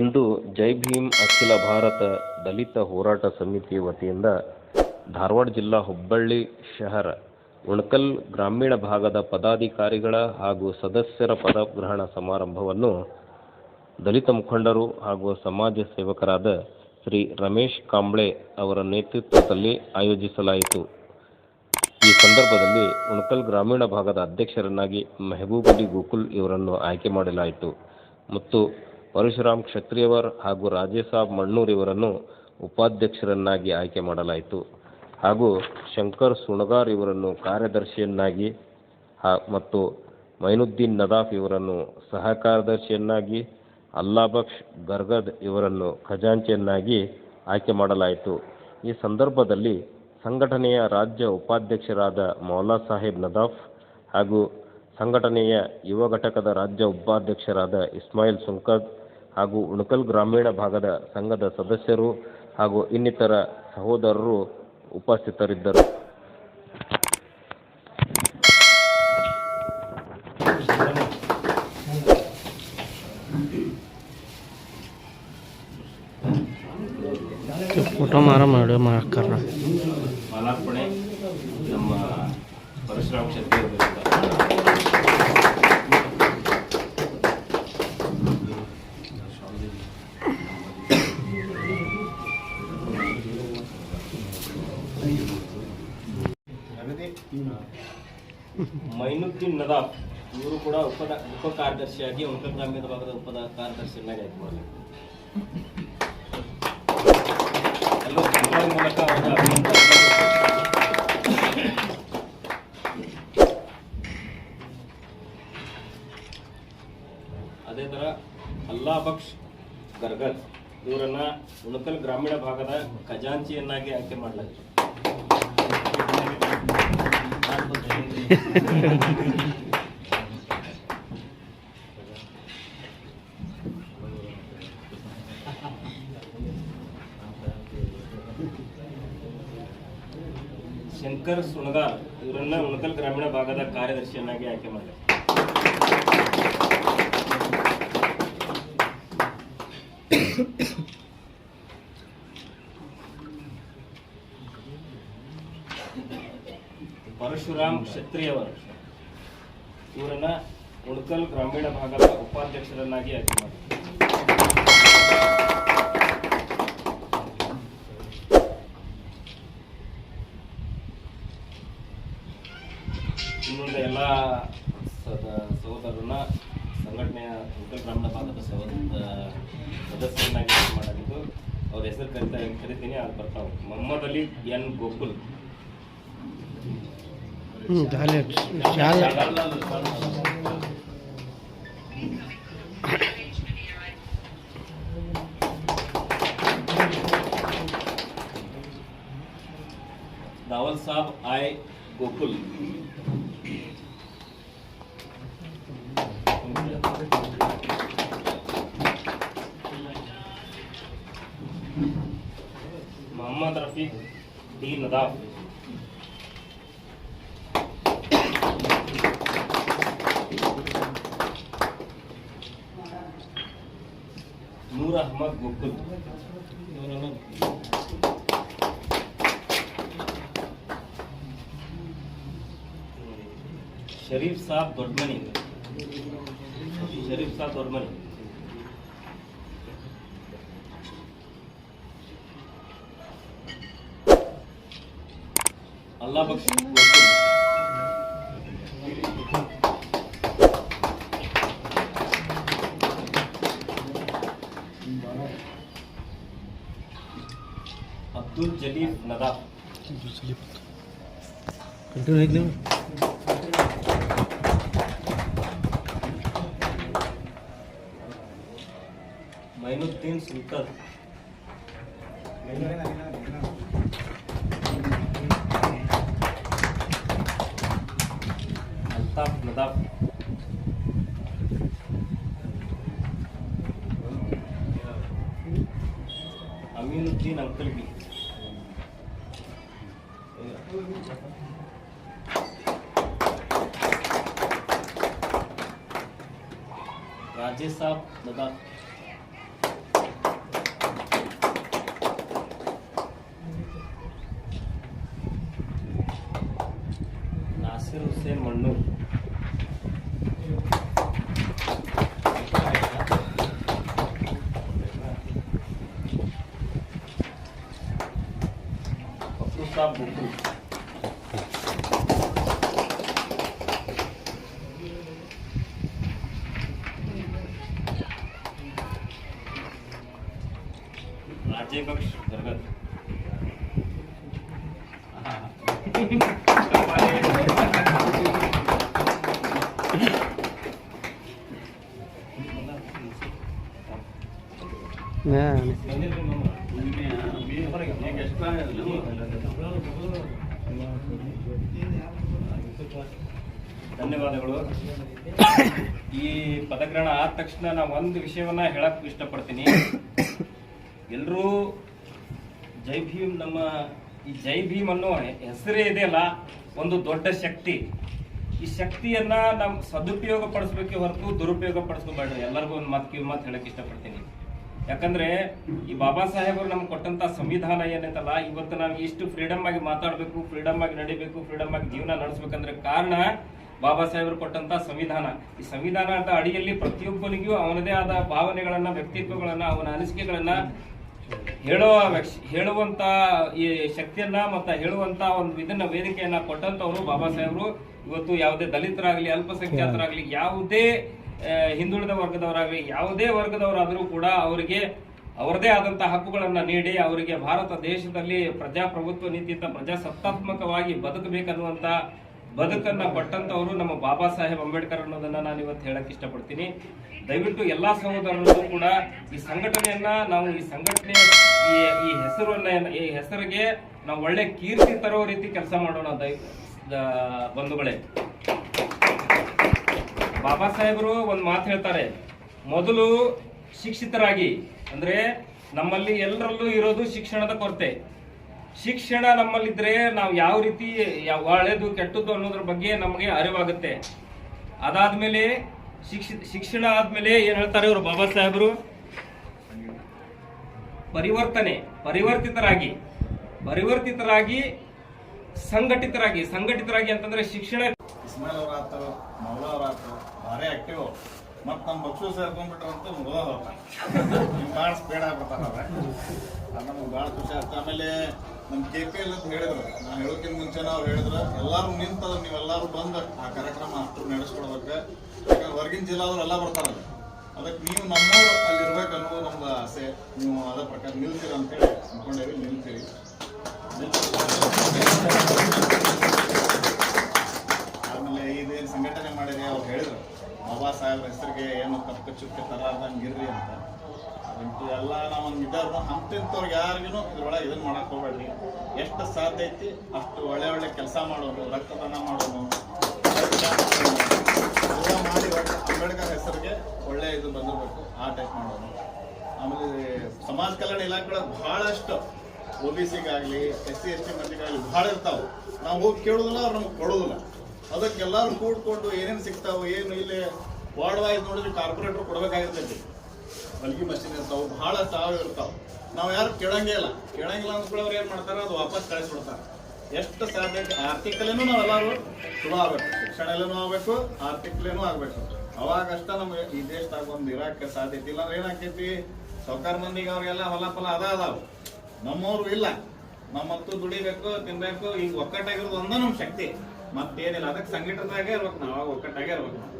ಇಂದು ಜೈ ಭೀಮ್, ಅಖಿಲ ಭಾರತ ದಲಿತ ಹೋರಾಟ ಸಮಿತಿ ವತಿಯಿಂದ ಧಾರವಾಡ ಜಿಲ್ಲಾ ಹುಬ್ಬಳ್ಳಿ ಶಹರ, ಉಣಕಲ್ ಗ್ರಾಮೀಣ ಭಾಗದ ಪದಾಧಿಕಾರಿಗಳ ಹಾಗೂ ಸದಸ್ಯರ ಪದಗ್ರಹಣ ಸಮಾರಂಭವನ್ನು ದಲಿತ ಮುಖಂಡರು ಹಾಗೂ ಸಮಾಜ ಸೇವಕರಾದ ಶ್ರೀ ರಮೇಶ್ ಕಾಂಬ್ಳೆ ಅವರ ನೇತೃತ್ವದಲ್ಲಿ ಆಯೋಜಿಸಲಾಯಿತು. ಈ ಸಂದರ್ಭದಲ್ಲಿ ಉಣಕಲ್ ಗ್ರಾಮೀಣ ಭಾಗದ ಅಧ್ಯಕ್ಷರನ್ನಾಗಿ ಮೆಹಬೂಬಲಿ ಗೋಕುಲ್ ಇವರನ್ನು ಆಯ್ಕೆ ಮಾಡಲಾಯಿತು. ಮತ್ತು ಪರಶುರಾಮ್ ಕ್ಷತ್ರಿಯವರ್ ಹಾಗೂ ರಾಜೇಸಾಬ್ ಮಣ್ಣೂರ್ ಇವರನ್ನು ಉಪಾಧ್ಯಕ್ಷರನ್ನಾಗಿ ಆಯ್ಕೆ ಮಾಡಲಾಯಿತು. ಹಾಗೂ ಶಂಕರ್ ಸುಣಗಾರ್ ಇವರನ್ನು ಕಾರ್ಯದರ್ಶಿಯನ್ನಾಗಿ ಮತ್ತು ಮೈನುದ್ದೀನ್ ನದಾಫ್ ಇವರನ್ನು ಸಹ ಕಾರ್ಯದರ್ಶಿಯನ್ನಾಗಿ ಅಲ್ಲಾಬಕ್ಷ್ ಗರ್ಗದ್ ಇವರನ್ನು ಖಜಾಂಚಿಯನ್ನಾಗಿ ಆಯ್ಕೆ ಮಾಡಲಾಯಿತು. ಈ ಸಂದರ್ಭದಲ್ಲಿ ಸಂಘಟನೆಯ ರಾಜ್ಯ ಉಪಾಧ್ಯಕ್ಷರಾದ ಮೌಲಾ ಸಾಹೇಬ್ ನದಾಫ್ ಹಾಗೂ ಸಂಘಟನೆಯ ಯುವ ಘಟಕದ ರಾಜ್ಯ ಉಪಾಧ್ಯಕ್ಷರಾದ ಇಸ್ಮಾಯಿಲ್ ಸುಂಕದ್ ಹಾಗೂ ಉಣಕಲ್ ಗ್ರಾಮೀಣ ಭಾಗದ ಸಂಘದ ಸದಸ್ಯರು ಹಾಗೂ ಇನ್ನಿತರ ಸಹೋದರರು ಉಪಸ್ಥಿತರಿದ್ದರು. ಫೋಟೋ ಮಾರ ಮಾಡಿ ಮಾಡ್ಕರ ಮಾಲಾರ್ಪಣೆ ನಮ್ಮ ಪರಶುರಾಮ್ ಮೈನುದ್ದೀನ್ ನದಾಫ್ ಇವರು ಕೂಡ ಉಪದ ಉಪ ಕಾರ್ಯದರ್ಶಿಯಾಗಿ ಉತ್ತರ ಭಾಗದ ಉಪದ ಕಾರ್ಯದರ್ಶಿಯನ್ನಾಗಿ ಆಯ್ಕೆ ಮಾಡಲಾಗಿದೆ ಎಲ್ಲರೂ ಮೂಲಕ ಅವರ ಅದೇ ಥರ ಅಲ್ಲಾಬಕ್ಷ್ ಗರ್ಗದ್. ಇವರನ್ನ ಉಣಕಲ್ ಗ್ರಾಮೀಣ ಭಾಗದ ಖಜಾಂಚಿಯನ್ನಾಗಿ ಆಯ್ಕೆ ಮಾಡಲಾಗಿದೆ ಶಂಕರ್ ಸುಣಗಾರ್ ಇವರನ್ನ ಉಣಕಲ್ ಗ್ರಾಮೀಣ ಭಾಗದ ಕಾರ್ಯದರ್ಶಿಯನ್ನಾಗಿ ಆಯ್ಕೆ ಮಾಡಲಾಗಿದೆ ಪರಶುರಾಮ್ ಕ್ಷತ್ರಿಯವರು. ಇವರನ್ನ ಉಣಕಲ್ ಗ್ರಾಮೀಣ ಭಾಗದ ಉಪಾಧ್ಯಕ್ಷರನ್ನಾಗಿ ಆಯ್ಕೆ ಉತ್ತರ ಗ್ರಾಮೀಣ ಭಾಗದ ಸಹೋದರ ಸದಸ್ಯರನ್ನಾಗಿ ಆಯ್ಕೆ ಮಾಡಲಿದ್ದು ಅವ್ರ ಹೆಸರು ಕರಿತಾ ಕರಿತೀನಿ ಅದು ಬರ್ತಾವೆ ಮೊಹಮ್ಮದ್ ಅಲಿ ಎನ್ ಗೋಕುಲ್ ಹ್ಞೂ ಶಾಲೆ ಶಾಲೆ दावल साहब आय गोकुल محمد رفيق دي نضاف नूर अहमद गुप्त शरीफ साहब दौड़मनी शरीफ साहब दौड़मनी ಗೋಕುಲ್. ಅಬ್ದುಲ್ ಜಲೀಲ್ ನದಾಫ್ ಕಂಟಿನ್ಯೂ ಐತಿ ನೀವು ಮೈನುದ್ದೀನ್ అమీనుద్దీన్ అల్కల్కి राजेश साहब दादा नासिर हुसैन मंडू अजय बख्श जगत Yeah. ಧನ್ಯವಾದಗಳು. ಈ ಪದಗ್ರಹಣ ಆದ ತಕ್ಷಣ ನಾನು ಒಂದು ವಿಷಯವನ್ನ ಹೇಳಕ್ ಇಷ್ಟಪಡ್ತೀನಿ. ಎಲ್ಲರೂ ಜೈ ಭೀಮ್ ನಮ್ಮ ಈ ಜೈ ಭೀಮ್ ಅನ್ನೋ ಹೆಸರೇ ಇದೆಯಲ್ಲ, ಒಂದು ದೊಡ್ಡ ಶಕ್ತಿ. ಈ ಶಕ್ತಿಯನ್ನ ನಾವು ಸದುಪಯೋಗ ಪಡಿಸ್ಬೇಕೆ ಹೊರತು ದುರುಪಯೋಗ ಪಡಿಸ್ಕೋಬೇಡ್ರಿ ಎಲ್ಲರಿಗೂ ಒಂದು ಮಾತು ಕಿವಿ ಮಾತು ಹೇಳಕ್ ಇಷ್ಟಪಡ್ತೀನಿ. ಯಾಕಂದ್ರೆ ಈ ಬಾಬಾ ಸಾಹೇಬರು ನಮ್ಗೆ ಕೊಟ್ಟಂತ ಸಂವಿಧಾನ ಏನೈತಲ್ಲ, ಇವತ್ತು ನಾವು ಇಷ್ಟು ಫ್ರೀಡಮ್ ಆಗಿ ಮಾತಾಡಬೇಕು ಫ್ರೀಡಮ್ ಆಗಿ ನಡಿಬೇಕು ಫ್ರೀಡಮ್ ಆಗಿ ಜೀವನ ನಡೆಸ್ಬೇಕಂದ್ರೆ ಕಾರಣ ಬಾಬಾ ಸಾಹೇಬರು ಕೊಟ್ಟಂತ ಸಂವಿಧಾನ. ಈ ಸಂವಿಧಾನ ಅಂತ ಅಡಿಯಲ್ಲಿ ಪ್ರತಿಯೊಬ್ಬನಿಗೂ ಅವನದೇ ಆದ ಭಾವನೆಗಳನ್ನ, ವ್ಯಕ್ತಿತ್ವಗಳನ್ನ, ಅವನ ಅನಿಸಿಕೆಗಳನ್ನ ಹೇಳುವ ಹೇಳುವಂತ ಈ ಶಕ್ತಿಯನ್ನ ಮತ್ತ ಹೇಳುವಂತ ಒಂದು ಇದನ್ನ ವೇದಿಕೆಯನ್ನ ಕೊಟ್ಟಂತವ್ರು ಬಾಬಾ ಸಾಹೇಬರು. ಇವತ್ತು ಯಾವುದೇ ದಲಿತರಾಗ್ಲಿ, ಅಲ್ಪಸಂಖ್ಯಾತರಾಗ್ಲಿ, ಯಾವುದೇ ಹಿಂದುಳಿದ ವರ್ಗದವರಾಗಲಿ, ಯಾವುದೇ ವರ್ಗದವರಾದರೂ ಕೂಡ ಅವರಿಗೆ ಅವರದೇ ಆದಂತಹ ಹಕ್ಕುಗಳನ್ನು ನೀಡಿ ಅವರಿಗೆ ಭಾರತ ದೇಶದಲ್ಲಿ ಪ್ರಜಾಪ್ರಭುತ್ವ ನೀತಿಯಿಂದ ಪ್ರಜಾಸತ್ತಾತ್ಮಕವಾಗಿ ಬದುಕಬೇಕನ್ನುವಂಥ ಬದುಕನ್ನ ಕೊಟ್ಟಂಥವರು ನಮ್ಮ ಬಾಬಾ ಸಾಹೇಬ್ ಅಂಬೇಡ್ಕರ್ ಅನ್ನೋದನ್ನ ನಾನು ಇವತ್ತು ಹೇಳಕ್ಕೆ ಇಷ್ಟಪಡ್ತೀನಿ. ದಯವಿಟ್ಟು ಎಲ್ಲಾ ಸಹೋದರರು ಕೂಡ ಈ ಸಂಘಟನೆಯನ್ನ ನಾವು ಈ ಸಂಘಟನೆ ಈ ಹೆಸರನ್ನ, ಈ ಹೆಸರಿಗೆ ನಾವು ಒಳ್ಳೆ ಕೀರ್ತಿ ತರೋ ರೀತಿ ಕೆಲಸ ಮಾಡೋಣ ದಯ ಬಂಧುಗಳೇ. ಬಾಬಾ ಸಾಹೇಬರು ಒಂದು ಮಾತು ಹೇಳ್ತಾರೆ. ಮೊದಲು ಶಿಕ್ಷಿತರಾಗಿ, ಅಂದ್ರೆ ನಮ್ಮಲ್ಲಿ ಎಲ್ಲರಲ್ಲೂ ಇರೋದು ಶಿಕ್ಷಣದ ಕೊರತೆ. ಶಿಕ್ಷಣ ನಮ್ಮಲ್ಲಿದ್ದರೆ ನಾವು ಯಾವ ರೀತಿ, ಯಾವ ಒಳ್ಳೇದು, ಕೆಟ್ಟದ್ದು ಅನ್ನೋದ್ರ ಬಗ್ಗೆ ನಮಗೆ ಅರಿವಾಗುತ್ತೆ. ಅದಾದಮೇಲೆ ಶಿಕ್ಷಿ, ಶಿಕ್ಷಣ ಆದ್ಮೇಲೆ ಏನು ಹೇಳ್ತಾರೆ ಇವರು ಬಾಬಾ ಸಾಹೇಬರು? ಪರಿವರ್ತನೆ, ಪರಿವರ್ತಿತರಾಗಿ. ಪರಿವರ್ತಿತರಾಗಿ, ಸಂಘಟಿತರಾಗಿ. ಸಂಘಟಿತರಾಗಿ ಅಂತಂದ್ರೆ ಶಿಕ್ಷಣ ಇಸ್ಮಾಯಿಲ್ ಅವರಾತು ಮೌಲಾ ಅವ್ರ ಆತು ಭಾರಿ ಆಕ್ಟಿವ್ ಮತ್ತು ನಮ್ಮ ಬಕ್ಷು ಸೇರ್ಕೊಂಡ್ಬಿಟ್ರ ಅಂತ ನಿಮ್ಗೆ ಭಾಳ ಸ್ಪೀಡ್ ಆಗ್ಬಿಡ್ತಾರ ಅದು ನಮ್ಗೆ ಭಾಳ ಖುಷಿ ಆಗ್ತದೆ. ಆಮೇಲೆ ನಮ್ಮ ಕೆ ಪಿ ಎಲ್ ಅಂತ ಹೇಳಿದ್ರು. ನಾನು ಹೇಳೋಕ್ಕಿಂತ ಮುಂಚೆನೇ ಅವ್ರು ಹೇಳಿದ್ರು, ಎಲ್ಲರೂ ನಿಂತದ ನೀವೆಲ್ಲರೂ ಬಂದು ಆ ಕಾರ್ಯಕ್ರಮ ಅಷ್ಟು ನಡೆಸ್ಕೊಡ್ಬೇಕು. ಯಾಕಂದ್ರೆ ಹೊರಗಿನ ಜಿಲ್ಲಾದವ್ರು ಎಲ್ಲ ಬರ್ತಾರಲ್ಲ. ಅದಕ್ಕೆ ನೀವು ನಮ್ಮವ್ರು ಅಲ್ಲಿ ಇರ್ಬೇಕು ಅನ್ನೋದು ನಮ್ದು ಆಸೆ. ನೀವು ಅದೇ ಪ್ರಕಾರ ನಿಲ್ತೀರ ಅಂತೇಳಿ ಅನ್ಕೊಂಡೇವಿ ನಿಲ್ತೀರಿ ಆಮೇಲೆ ಇದೇನು ಸಂಘಟನೆ ಮಾಡಿದೆ ಅವ್ರು ಹೇಳಿದ್ರು. ಬಾಬಾ ಸಾಹೇಬ್ರ ಹೆಸರಿಗೆ ಏನು ಕಪ್ಪು ಚುಕ್ಕೆ ತರಲಾರ್ದಂಗೆ ಇರ್ರಿ ಅಂತ. ಅದಂತೂ ಎಲ್ಲ ನಾವು ಇದ್ದಾರು ಹಂತಿಂತವ್ರಿಗೆ ಯಾರಿಗೂ ಇದ್ರೊಳಗೆ ಇದನ್ನು ಮಾಡಕ್ಕೆ ಹೋಗ್ಬೇಡ್ರಿ. ಎಷ್ಟು ಸಾಧ್ಯ ಐತಿ, ಅಷ್ಟು ಒಳ್ಳೆ ಒಳ್ಳೆ ಕೆಲಸ ಮಾಡೋದು, ರಕ್ತದಾನ ಮಾಡೋದು. ಎಲ್ಲ ಮಾಡಿ ಅಂಬೇಡ್ಕರ್ ಹೆಸರಿಗೆ ಒಳ್ಳೆ ಇದು ಬಂದಿರಬೇಕು, ಆ ಟೈಪ್ ಮಾಡೋದು. ಆಮೇಲೆ ಸಮಾಜ ಕಲ್ಯಾಣ ಇಲಾಖೆಗಳ ಬಹಳಷ್ಟು ಒ ಬಿ ಸಿಗಾಗಲಿ ಎಸ್ ಸಿ ಎಸ್ ಟಿ ಮಂದಿಗಾಗಲಿ ಭಾಳ ಇರ್ತಾವೆ. ನಾವು ಹೋಗಿ ಕೇಳೋದಿಲ್ಲ, ಅವ್ರು ನಮ್ಗೆ ಕೊಡೋದಿಲ್ಲ. ಅದಕ್ಕೆ ಎಲ್ಲರೂ ಕೂಡ್ಕೊಂಡು ಏನೇನು ಸಿಗ್ತಾವೆ ಏನು ಇಲ್ಲಿ ವಾರ್ಡ್ ವೈಸ್ ನೋಡಿದ್ರೆ ಕಾರ್ಪೊರೇಟರ್ ಕೊಡಬೇಕಾಗಿರ್ತೈತಿ. ಮಲ್ಗಿ ಮಷಿನ್ ಇರ್ತಾವೆ ಭಾಳ ಸಾವು ಇರ್ತಾವೆ. ನಾವು ಯಾರು ಕೇಳಂಗೇ ಇಲ್ಲ. ಕೇಳಂಗಿಲ್ಲ ಅಂದ್ಕೊಳ್ಳೋರು ಏನು ಮಾಡ್ತಾರೆ? ಅದು ವಾಪಸ್ ಕಳಿಸ್ಬಿಡ್ತಾರೆ. ಎಷ್ಟು ಸಾಧ್ಯ ಆರ್ಥಿಕಲೇನು ನಾವು ಶುಭ ಆಗಬೇಕು. ಶಿಕ್ಷಣಲ್ಲೂ ಆಗ್ಬೇಕು ಆರ್ಥಿಕಲೇನು ಆಗ್ಬೇಕು. ಅವಾಗಷ್ಟ ನಮ್ಗೆ ಈ ದೇಶದಾಗ ಒಂದು ಇರಾಕ ಸಾಧ್ಯತೆ ಇಲ್ಲ ಅಂದ್ರೆ ಏನಾಕೈತಿ ಸಾವ್ಕಾರ ಮಂದಿಗೆ ಅವ್ರಿಗೆಲ್ಲ ಹೊಲ ಫಲ ಅದ ಅದಾವ. ನಮ್ಮವ್ರು ಇಲ್ಲ. ನಮ್ಮಂತೂ ದುಡಿಬೇಕು, ತಿನ್ಬೇಕು, ಈಗ ಒಕ್ಕಟ್ಟಾಗಿರೋದು ಒಂದ ನಮ್ಮ ಶಕ್ತಿ. ಮತ್ತೇನಿಲ್ಲ. ಅದಕ್ಕೆ ಸಂಘಟನೆದಾಗೆ ಇರ್ಬೇಕು ನಾವು ಒಕ್ಕಟ್ಟಾಗೆ ಇರ್ಬೇಕು ನಾವು.